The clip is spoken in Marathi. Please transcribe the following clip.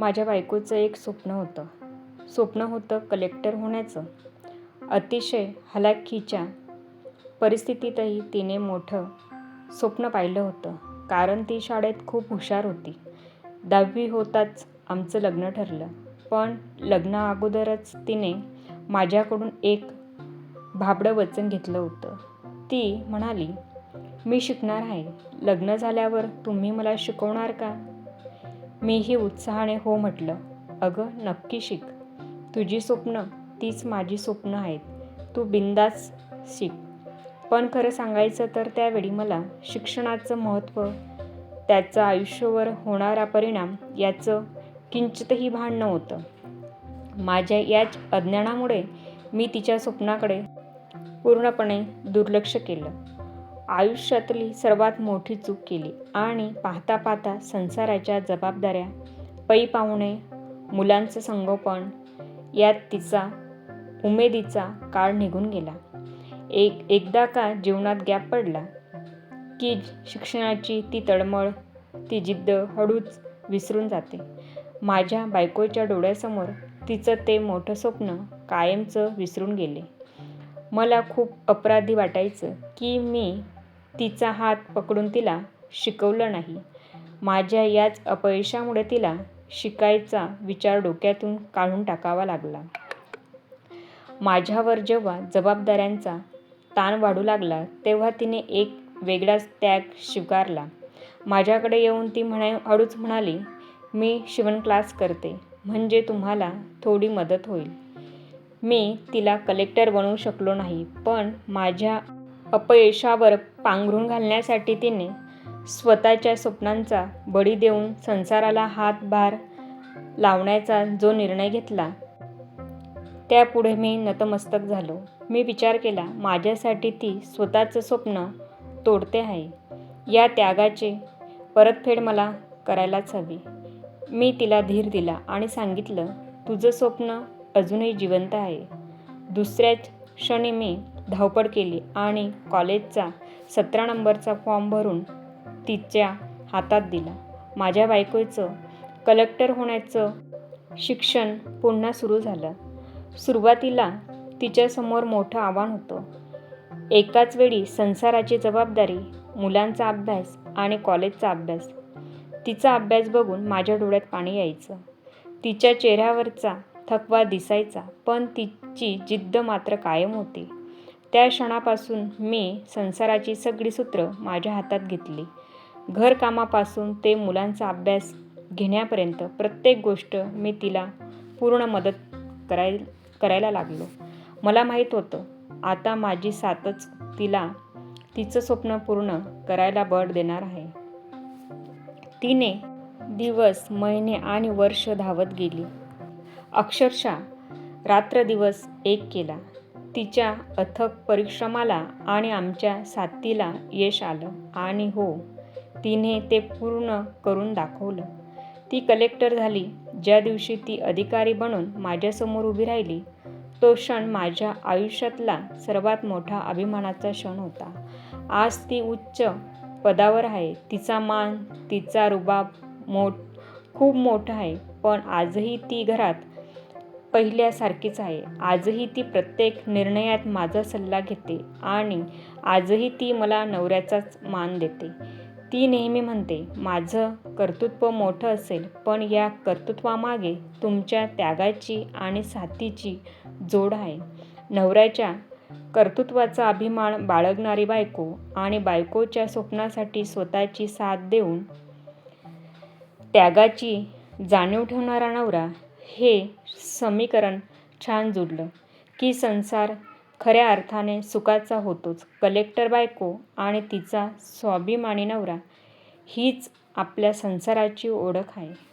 माझ्या बायकोचं एक स्वप्न होतं. स्वप्न होतं कलेक्टर होण्याचं. अतिशय हलाखीच्या परिस्थितीतही तिने मोठं स्वप्न पाहिलं होतं. कारण ती शाळेत खूप हुशार होती. दहावी होताच आमचं लग्न ठरलं. पण लग्नाअगोदरच तिने माझ्याकडून एक भाबडं वचन घेतलं होतं. ती म्हणाली, मी शिकणार आहे. लग्न झाल्यावर तुम्ही मला शिकवणार का? मीही उत्साहाने हो म्हटलं. अगं नक्की शिक. तुझी स्वप्न तीच माझी स्वप्न आहेत. तू बिंदास शिक. पण खरं सांगायचं तर त्यावेळी मला शिक्षणाचं महत्त्व, त्याचा आयुष्यावर होणारा परिणाम याचं किंचितही भान नव्हतं. माझ्या याच अज्ञानामुळे मी तिच्या स्वप्नाकडे पूर्णपणे दुर्लक्ष केलं. आयुष्यातली सर्वात मोठी चूक केली आणि पाहता पाहता संसाराच्या जबाबदाऱ्या, पै-पाहुणे, मुलांचं संगोपन यात तिचा उमेदीचा काळ निघून गेला. एक एकदा का जीवनात गॅप पडला, की शिक्षणाची ती तळमळ, ती जिद्द हळूच विसरून जाते. माझ्या बायकोच्या डोळ्यासमोर तिचं ते मोठं स्वप्न कायमचं विसरून गेले. मला खूप अपराधी वाटायचं की मी तिचा हात पकडून तिला शिकवलं नाही. माझ्या याच अपयशामुळे तिला शिकायचा विचार डोक्यातून काढून टाकावा लागला. माझ्यावर जेव्हा जबाबदाऱ्यांचा ताण वाढू लागला तेव्हा तिने एक वेगळाच त्याग स्वीकारला. माझ्याकडे येऊन ती हळूच म्हणाली, मी शिवण क्लास करते. म्हणजे तुम्हाला थोडी मदत होईल. मी तिला कलेक्टर बनवू शकलो नाही. पण माझ्या अपयशावर पांघरून घालण्यासाठी तिने स्वतःच्या स्वप्नांचा बळी देऊन संसाराला हातभार लावण्याचा जो निर्णय घेतला, त्यापुढे मी नतमस्तक झालो. मी विचार केला, माझ्यासाठी ती स्वतःचं स्वप्न तोडते आहे. या त्यागाची परतफेड मला करायलाच हवी. मी तिला धीर दिला आणि सांगितलं, तुझं स्वप्न अजूनही जिवंत आहे. दुसऱ्याच क्षणी मी धावपळ केली आणि कॉलेजचा सतरा नंबरचा फॉर्म भरून तिच्या हातात दिला. माझ्या बायकोचं कलेक्टर होण्याचं शिक्षण पुन्हा सुरू झालं. सुरुवातीला तिच्यासमोर मोठं आव्हान होतं. एकाच वेळी संसाराची जबाबदारी, मुलांचा अभ्यास आणि कॉलेजचा अभ्यास. तिचा अभ्यास बघून माझ्या डोळ्यात पाणी यायचं. तिच्या चेहऱ्यावरचा थकवा दिसायचा. पण तिची जिद्द मात्र कायम होती. त्या क्षणापासून मी संसाराची सगळी सूत्रं माझ्या हातात घेतली. घरकामापासून ते मुलांचा अभ्यास घेण्यापर्यंत प्रत्येक गोष्ट मी तिला पूर्ण मदत करायला लागलो. मला माहीत होतं, आता माझी साथच तिला तिचं स्वप्न पूर्ण करायला बळ देणार आहे. तिने दिवस, महिने आणि वर्ष धावत गेली. अक्षरशः रात्रदिवस एक केला. तिच्या अथक परिश्रमाला आणि आमच्या साथीला यश आलं. आणि हो, तिने ते पूर्ण करून दाखवलं. ती कलेक्टर झाली. ज्या दिवशी ती अधिकारी बनून माझ्यासमोर उभी राहिली, तो क्षण माझ्या आयुष्यातला सर्वात मोठा अभिमानाचा क्षण होता. आज ती उच्च पदावर आहे. तिचा मान, तिचा रुबाब मोठ खूप मोठा आहे. पण आजही ती घरात पहिल्यासारखीच आहे. आजही ती प्रत्येक निर्णयात माझा सल्ला घेते आणि आजही ती मला नवऱ्याचाच मान देते. ती नेहमी म्हणते, माझं कर्तृत्व मोठं असेल, पण या कर्तृत्वामागे तुमच्या त्यागाची आणि साथीची जोड आहे. नवऱ्याच्या कर्तृत्वाचा अभिमान बाळगणारी बायको आणि बायकोच्या स्वप्नासाठी स्वतःची साथ देऊन त्यागाची जाणीव ठेवणारा नवरा, हे समीकरण छान जुळलं की संसार खऱ्या अर्थाने सुखाचा होतोच. कलेक्टर बायको आणि तिचा स्वाभिमानी नवरा हीच आपल्या संसाराची ओळख आहे.